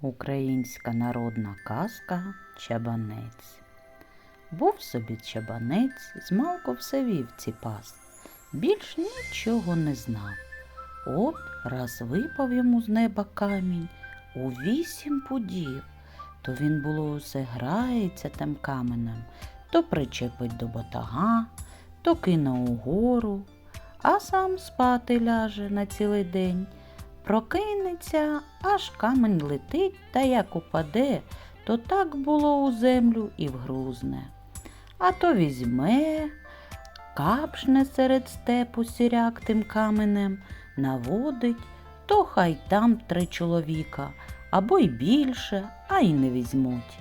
Українська народна казка Чабанець. Був собі чабанець, змалку все вівці пас, більш нічого не знав. От раз випав йому з неба камінь у вісім пудів, то він було усе грається тим каменем, то причепить до батага, то кине угору, а сам спати ляже на цілий день. Прокинеться, аж камень летить, та як упаде, то так було у землю і вгрузне. А то візьме, капшне серед степу сіряк тим каменем, наводить, то хай там три чоловіка, або й більше, а й не візьмуть.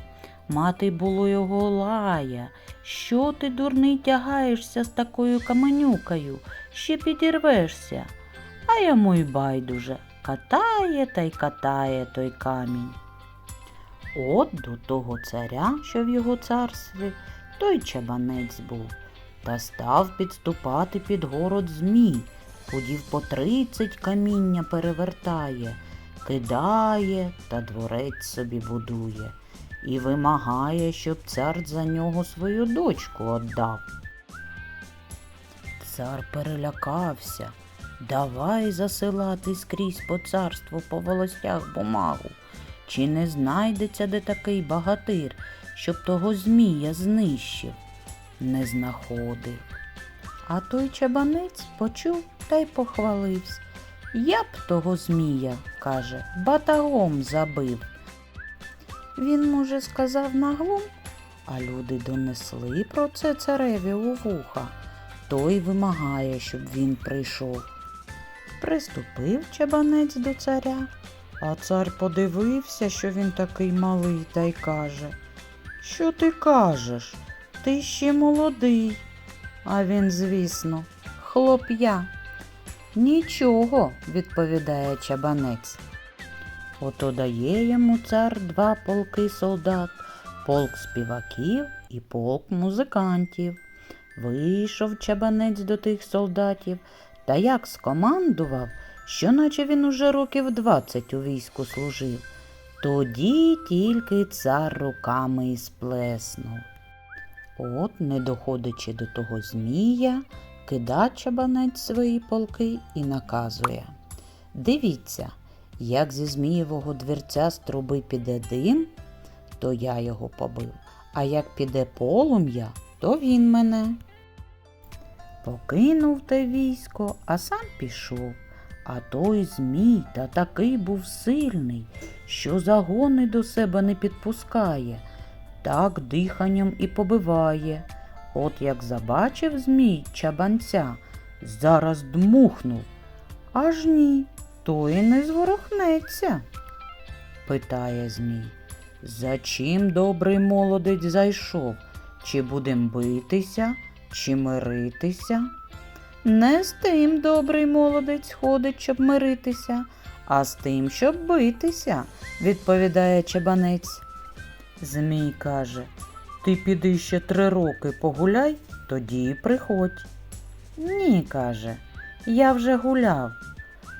Мати було його лая. Що ти, дурний, тягаєшся з такою каменюкою, ще підірвешся. А йому й байдуже, катає та й катає той камінь. От до того царя, що в його царстві, той чабанець був, та став підступати під город змій, пудів по тридцять каміння перевертає, кидає та дворець собі будує і вимагає, щоб цар за нього свою дочку отдав. Цар перелякався. Давай засилати скрізь по царству по волостях бумагу. Чи не знайдеться де такий багатир, щоб того змія знищив? Не знаходив. А той чабанець почув та й похвалився. Я б того змія, каже, батагом забив. Він, може, сказав наглум, а люди донесли про це цареві у вуха. Той вимагає, щоб він прийшов. Приступив чабанець до царя, а цар подивився, що він такий малий, та й каже Що ти кажеш? Ти ще молодий. А він, звісно, хлоп'я. Нічого, відповідає чабанець. Ото дає йому цар два полки солдат, полк співаків і полк музикантів. Вийшов чабанець до тих солдатів та як скомандував, що наче він уже років двадцять у війську служив. Тоді тільки цар руками і сплеснув. От, не доходячи до того змія, кида чабанець свої полки і наказує. Дивіться, як зі змієвого двірця з труби піде дим, то я його побив, а як піде полум'я, то він мене. Покинув те військо, а сам пішов. А той змій та такий був сильний, що загони до себе не підпускає, так диханням і побиває. От як забачив змій чабанця, зараз дмухнув. Аж ні, то і не зворохнеться. Питає Змій. За чим добрий молодець зайшов? Чи будем битися, чи миритися? Не з тим добрий молодець ходить, щоб миритися, а з тим, щоб битися, відповідає чабанець. Змій каже, ти піди ще три роки погуляй, тоді й приходь. Ні, каже, я вже гуляв.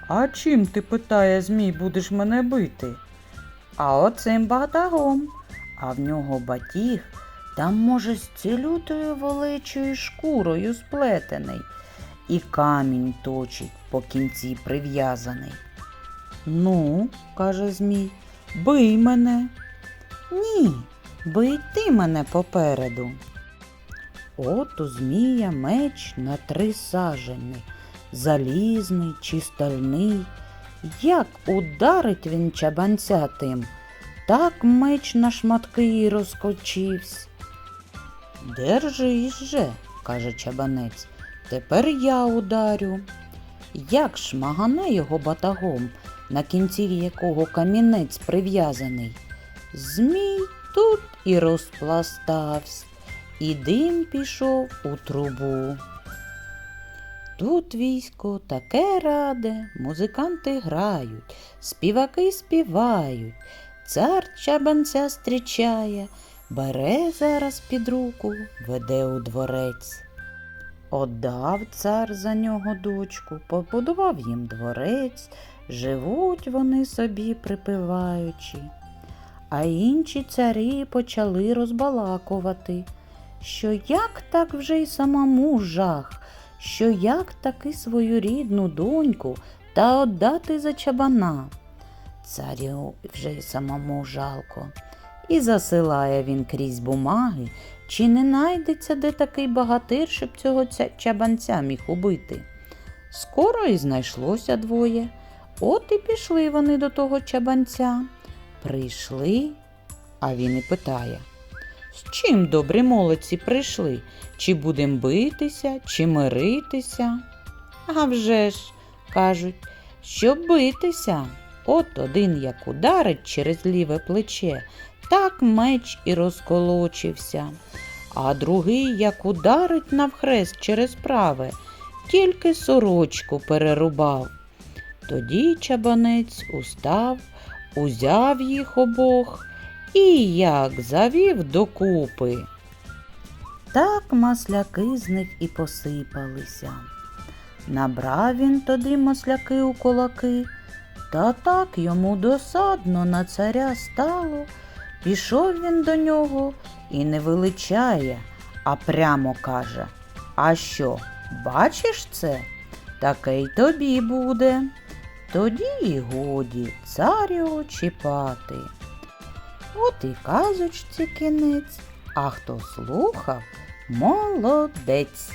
А чим ти, питає Змій, будеш мене бити? А оцим батагом. А в нього батіг там, може, з цілютою волечою шкурою сплетений, і камінь точить по кінці прив'язаний. Ну, каже Змій, бий мене. Ні, бий ти мене попереду. От у Змія меч на три сажені, залізний чи стальний. Як ударить він чабанця тим, так меч на шматки розкочився. Держись же, каже чабанець, тепер я ударю. Як шмагане його батагом, на кінці якого камінець прив'язаний. Змій тут і розпластався, і дим пішов у трубу. Тут військо таке раде, музиканти грають, співаки співають, цар чабанця зустрічає, бере зараз під руку, веде у дворець. Отдав цар за нього дочку, побудував їм дворець, живуть вони собі припиваючи. А інші царі почали розбалакувати, що як так вже й самому жах, що як таки свою рідну доньку та отдати за чабана. Царю вже й самому жалко. І засилає він крізь бумаги, чи не найдеться де такий багатир, щоб цього чабанця міг убити. Скоро і знайшлося двоє. От і пішли вони до того чабанця. Прийшли, а він і питає. З чим добрі молодці прийшли? Чи будем битися, чи миритися? А вже ж, кажуть, щоб битися. От один як ударить через ліве плече, так меч і розколочився, а другий як ударить навхрест через праве, тільки сорочку перерубав. Тоді чабанець устав, узяв їх обох і як завів докупи. Так масляки з них і посипалися. Набрав він тоді масляки у кулаки, та так йому досадно на царя стало. Пішов він до нього і не величає, а прямо каже: А що, бачиш це? Таке й тобі буде. Тоді й годі цар його чіпати. От і казочці кінець, а хто слухав, молодець.